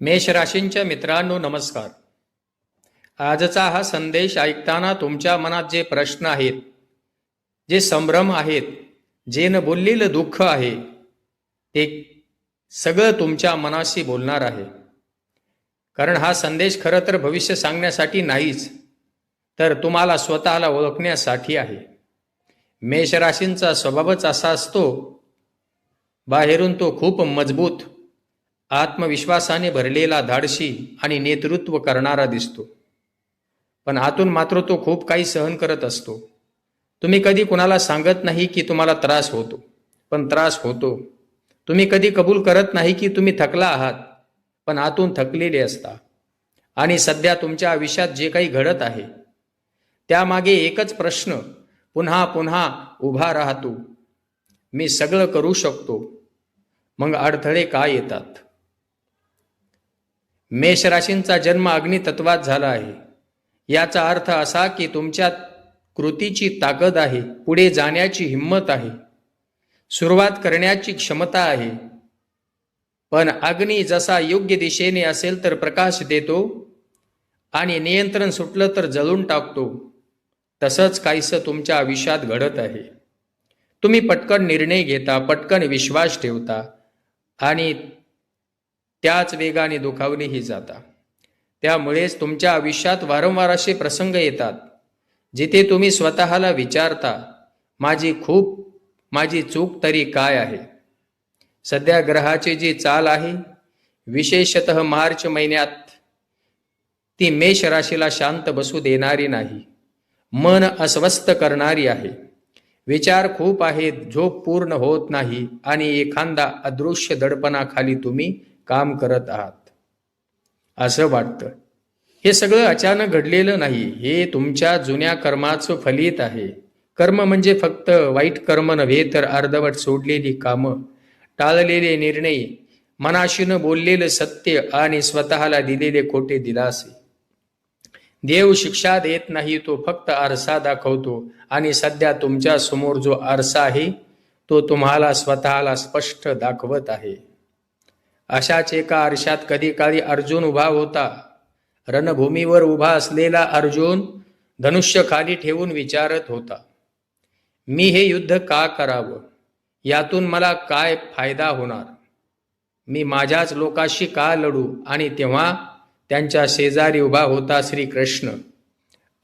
मेष राशींच्या मित्रांनो नमस्कार. आजचा हा संदेश ऐकताना तुमच्या मनात जे प्रश्न आहेत जे संभ्रम आहेत जे न बोललेलं दुःख आहे ते सगळं तुमच्या मनाशी बोलणार आहे. कारण हा संदेश खरं तर भविष्य सांगण्यासाठी नाहीच तर तुम्हाला स्वतःला ओळखण्यासाठी आहे. मेष राशींचा स्वभावच असा असतो बाहेरून तो खूप मजबूत आत्मविश्वासाने भरलेला धाडशी आणि नेतृत्व करणारा दिसतो. पण आतून मात्र तो खूप काही सहन करत असतो. तुम्ही कधी कुणाला सांगत नाही की तुम्हाला त्रास होतो. पण त्रास होतो. तुम्ही कधी कबूल करत नाही की तुम्ही थकला आहात. पण आतून थकलेले असता. आणि सध्या तुमच्या आयुष्यात जे काही घडत आहे. त्यामागे एकच प्रश्न पुन्हा पुन्हा उभा राहतो. मी सगळं करू शकतो. मग अडथळे का येतात? मेष राशींचा जन्म अग्नितत्वात झाला आहे. याचा अर्थ असा की तुमच्यात कृतीची ताकद आहे पुढे जाण्याची हिंमत आहे सुरुवात करण्याची क्षमता आहे. पण अग्नी जसा योग्य दिशेने असेल तर प्रकाश देतो आणि नियंत्रण सुटलं तर जळून टाकतो. तसंच काहीसं तुमच्या आयुष्यात घडत आहे. तुम्ही पटकन निर्णय घेता पटकन विश्वास ठेवता आणि त्याच वेगाने दुखावलीही जाता. त्यामुळेच तुमच्या आयुष्यात वारंवार असे प्रसंग येतात जिथे तुम्ही स्वतःला विचारता माझी खूप माझी चूक तरी काय आहे? सध्या ग्रहाची जी चाल आहे विशेषत मार्च महिन्यात ती मेष राशीला शांत बसू देणारी नाही. मन अस्वस्थ करणारी आहे. विचार खूप आहेत झोप पूर्ण होत नाही आणि एखादा अदृश्य दडपणाखाली तुम्ही काम करत आहात. असं वाटतं. हे सगळं अचानक घडलेलं नाही. हे तुमच्या जुन्या कर्माचं फलित आहे. कर्म म्हणजे फक्त वाईट कर्म नव्हे तर अर्धवट सोडलेली कामं टाळलेले निर्णय मनाशीनं बोललेलं सत्य आणि स्वतःला दिलेले खोटे दिलासे. देव शिक्षा देत नाही तो फक्त आरसा दाखवतो आणि सध्या तुमच्यासमोर जो आरसा आहे तो तुम्हाला स्वतःला स्पष्ट दाखवत आहे. अशाच एका आरशात कधी काळी अर्जुन उभा होता. रणभूमीवर उभा असलेला अर्जुन धनुष्य खाली ठेवून विचारत होता मी हे युद्ध का करावं? यातून मला काय फायदा होणार? मी माझ्याच लोकाशी का लढू आणि तेव्हा त्यांच्या शेजारी उभा होता श्रीकृष्ण.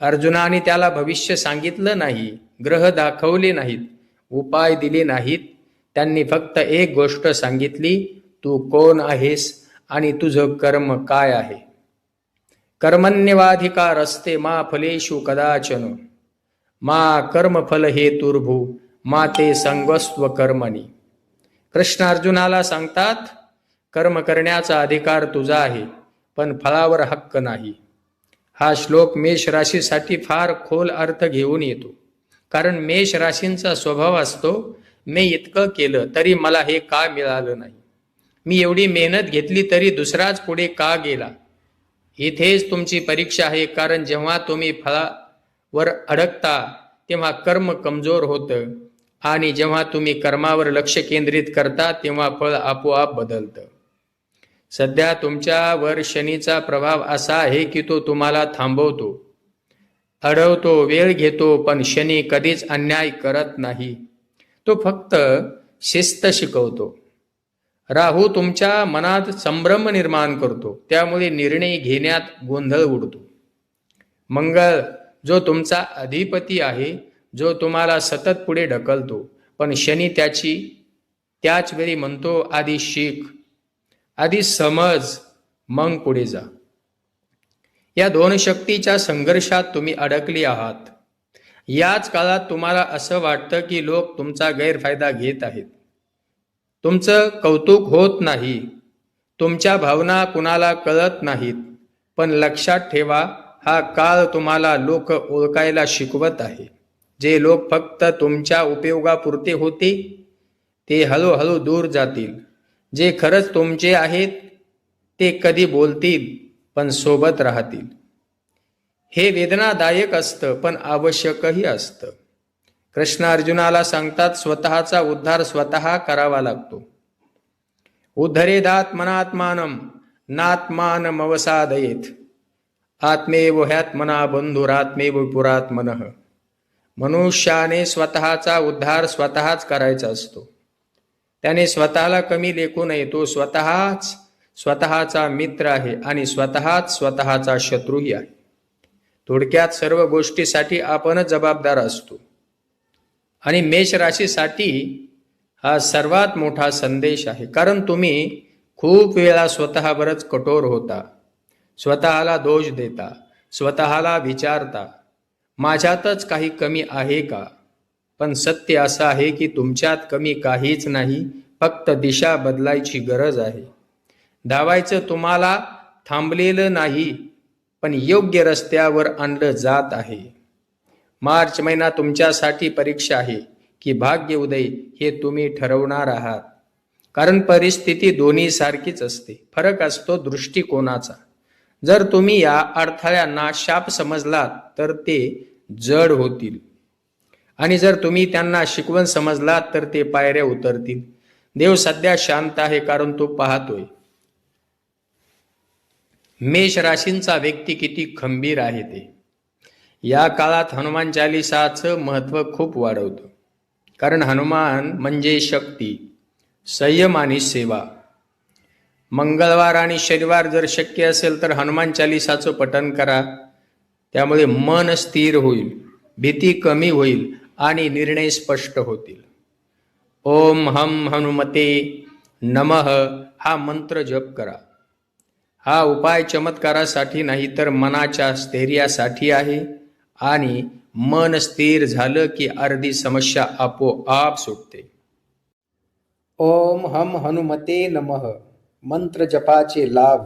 अर्जुनाने त्याला भविष्य सांगितलं नाही ग्रह दाखवले नाहीत उपाय दिले नाहीत. त्यांनी फक्त एक गोष्ट सांगितली तू कोण आहेस आणि तुझं कर्म काय आहे? कर्मण्यवाधिकार असते मा फलेषु कदाचन। मा कर्मफल हे तुर्भू मा ते संगस्व कर्मणी। कृष्ण अर्जुनाला सांगतात कर्म करण्याचा अधिकार तुझा आहे पण फळावर हक्क नाही। हा श्लोक मेष राशीसाठी फार खोल अर्थ घेऊन येतो। कारण मेष राशींचा स्वभाव असतो मी इतकं केलं तरी मला हे का मिळालं नाही? मी एवढी मेहनत घेतली तरी दुसराच पुढे का गेला? इथेच तुमची परीक्षा आहे कारण जेव्हा तुम्ही फळावर अडकता तेव्हा कर्म कमजोर होतं. आणि जेव्हा तुम्ही कर्मावर लक्ष केंद्रित करता तेव्हा फळ आपोआप बदलतं. सध्या तुमच्यावर शनीचा प्रभाव असा आहे की तो तुम्हाला थांबवतो. अडवतो वेळ घेतो पण शनी कधीच अन्याय करत नाही. तो फक्त शिस्त शिकवतो. राहू तुमच्या मनात संभ्रम निर्माण करतो. त्यामुळे निर्णय घेण्यात गोंधळ उडतो. मंगळ जो तुमचा अधिपती आहे जो तुम्हाला सतत पुढे ढकलतो. पण शनी त्याची त्याच वेळी म्हणतो आधी शिक आधी समज मग पुढे जा. या दोन शक्तीच्या संघर्षात तुम्ही अडकली आहात. याच काळात तुम्हाला असं वाटतं की लोक तुमचा गैरफायदा घेत आहेत. तुमचं कौतुक होत नाही. तुमच्या भावना कुणाला कळत नाहीत. पण लक्षात ठेवा हा काळ तुम्हाला लोक ओळखायला शिकवत आहे. जे लोक फक्त तुमच्या उपयोगापुरते होते ते हळूहळू दूर जातील. जे खरंच तुमचे आहेत ते कधी बोलतील पण सोबत राहतील. हे वेदनादायक असतं पण आवश्यकही असतं. कृष्ण अर्जुनाला सांगतात स्वतःचा उद्धार स्वतः करावा लागतो. उद्धरेदात्मनात्मानम नात्मानमवसादयेत। आत्मेव ह्यात्मना बंधुरात्मेव पुरात्मन। मनुष्याने स्वतःचा उद्धार स्वतःच करायचा असतो. त्याने स्वतःला कमी लेखू नये तो स्वतःच स्वतःचा मित्र आहे आणि स्वतःच स्वतःचा शत्रूही आहे. थोडक्यात सर्व गोष्टीसाठी आपणच जबाबदार असतो. आणि मेष राशीसाठी हा सर्वात मोठा संदेश आहे. कारण तुम्ही खूप वेळा स्वतःवरच कठोर होता. स्वतःला दोष देता. स्वतःला विचारता. माझ्यातच काही कमी आहे का? पण सत्य असं आहे की तुमच्यात कमी काहीच नाही. फक्त दिशा बदलायची गरज आहे. धावायचं तुम्हाला थांबलेलं नाही पण योग्य रस्त्यावर आणलं जात आहे. मार्च महिना तुमच्यासाठी परीक्षा आहे की भाग्य उदय हे तुम्ही ठरवणार आहात. कारण परिस्थिती दोन्ही सारखीच असते. फरक असतो दृष्टिकोनाचा. जर तुम्ही या अडथळ्यांना शाप समजलात तर ते जड होतील. आणि जर तुम्ही त्यांना शिकवण समजलात तर ते पायऱ्या उतरतील. देव सध्या शांत आहे कारण तो पाहतोय. मेष राशींचा व्यक्ती किती खंबीर आहे ते. या काळात हनुमान चालिसाचं महत्त्व खूप वाढवतं. कारण हनुमान म्हणजे शक्ती संयम आणि सेवा. मंगळवार आणि शनिवार जर शक्य असेल तर हनुमान चालिसाचं पठण करा. त्यामुळे मन स्थिर होईल भीती कमी होईल आणि निर्णय स्पष्ट होतील. ओम हम हनुमते नमः हा मंत्र जप करा. हा उपाय चमत्कारासाठी नाही तर मनाच्या स्थैर्यासाठी आहे. आणि मन स्थिर झालं की अर्धी समस्या आपोआप सुटते. ओम हम हनुमते नमः. मंत्र जपाचे लाभ.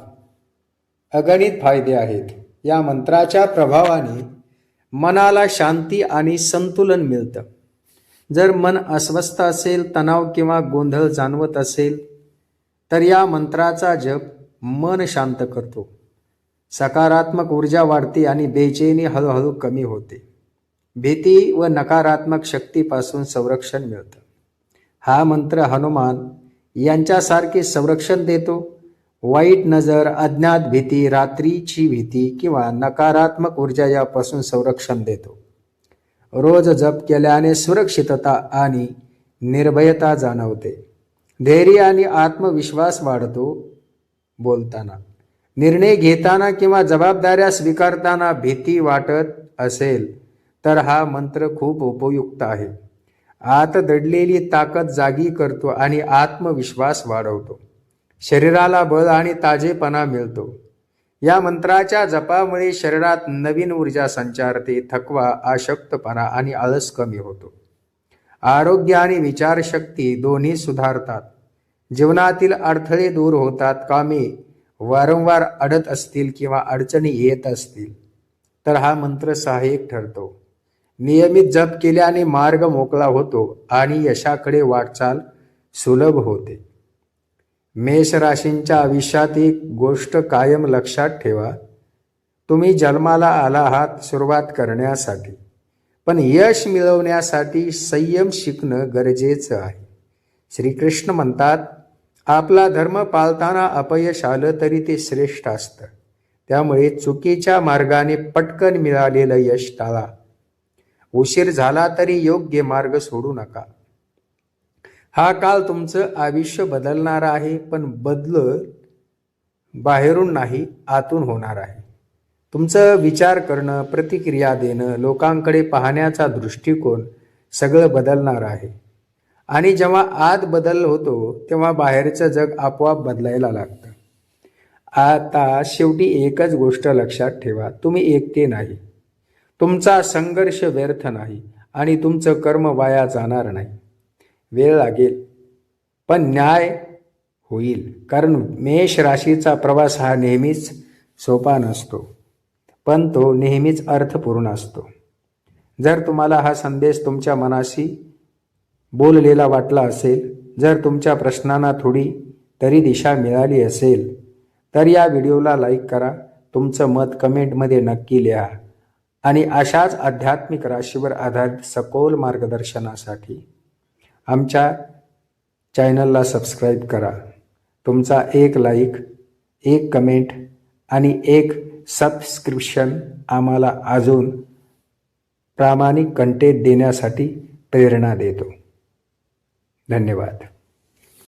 अगणित फायदे आहेत. या मंत्राच्या प्रभावाने मनाला शांती आणि संतुलन मिळतं. जर मन अस्वस्थ असेल तणाव किंवा गोंधळ जाणवत असेल तर या मंत्राचा जप मन शांत करतो. सकारात्मक ऊर्जा वाढते आणि बेचैनी हळूहळू कमी होते. भीती व नकारात्मक शक्तीपासून संरक्षण मिळतं. हा मंत्र हनुमान यांच्यासारखे संरक्षण देतो. वाईट नजर अज्ञात भीती रात्रीची भीती किंवा नकारात्मक ऊर्जा यापासून संरक्षण देतो. रोज जप केल्याने सुरक्षितता आणि निर्भयता जाणवते. धैर्य आणि आत्मविश्वास वाढतो बोलताना. निर्णय घेताना किंवा जबाबदाऱ्या स्वीकारताना भीती वाटत असेल तर हा मंत्र खूप उपयुक्त आहे. आत दडलेली ताकद जागी करतो आणि आत्मविश्वास वाढवतो. शरीराला बळ आणि ताजेपणा मिळतो. या मंत्राच्या जपामुळे शरीरात नवीन ऊर्जा संचारते थकवा अशक्तपणा आणि आळस कमी होतो. आरोग्य आणि विचारशक्ती दोन्ही सुधारतात. जीवनातील अडथळे दूर होतात. कामे वारंवार अडत असतील किंवा अडचणी येत असतील तर हा मंत्र सहाय्यक ठरतो. नियमित जप केल्याने मार्ग मोकळा होतो आणि यशाकडे वाटचाल सुलभ होते. मेष राशींच्या आयुष्यात एक गोष्ट कायम लक्षात ठेवा. तुम्ही जन्माला आला आहात सुरुवात करण्यासाठी पण यश मिळवण्यासाठी संयम शिकणं गरजेचं आहे. श्रीकृष्ण म्हणतात आपला धर्म पाळताना अपयश आलं तरी ते श्रेष्ठ असतं. त्यामुळे चुकीच्या मार्गाने पटकन मिळालेलं यश टाळा. उशीर झाला तरी योग्य मार्ग सोडू नका. हा काळ तुमचं आयुष्य बदलणार आहे पण बदल बाहेरून नाही आतून होणार आहे. तुमचं विचार करणं प्रतिक्रिया देणं लोकांकडे पाहण्याचा दृष्टिकोन सगळं बदलणार आहे. आणि जेव्हा आत बदल होतो तेव्हा बाहेरचं जग आपोआप बदलायला लागतं. आता शेवटी एकच गोष्ट लक्षात ठेवा तुम्ही एकटे नाही. तुमचा संघर्ष व्यर्थ नाही आणि तुमचं कर्म वाया जाणार नाही. वेळ लागेल पण न्याय होईल कारण मेष राशीचा प्रवास हा नेहमीच सोपा नसतो पण तो नेहमीच अर्थपूर्ण असतो. जर तुम्हाला हा संदेश तुमच्या मनाशी बोललेला वाटला असेल जर तुमच्या प्रश्नांना थोडी तरी दिशा मिळाली असेल तर या व्हिडिओला लाईक करा तुमचं मत कमेंटमध्ये नक्की लिहा. आणि अशाच आध्यात्मिक राशीवर आधारित सखोल मार्गदर्शनासाठी आमच्या चॅनलला सबस्क्राईब करा. तुमचा एक लाईक एक कमेंट आणि एक सबस्क्रिप्शन आम्हाला अजून प्रामाणिक कंटेंट देण्यासाठी प्रेरणा देतो. धन्यवाद.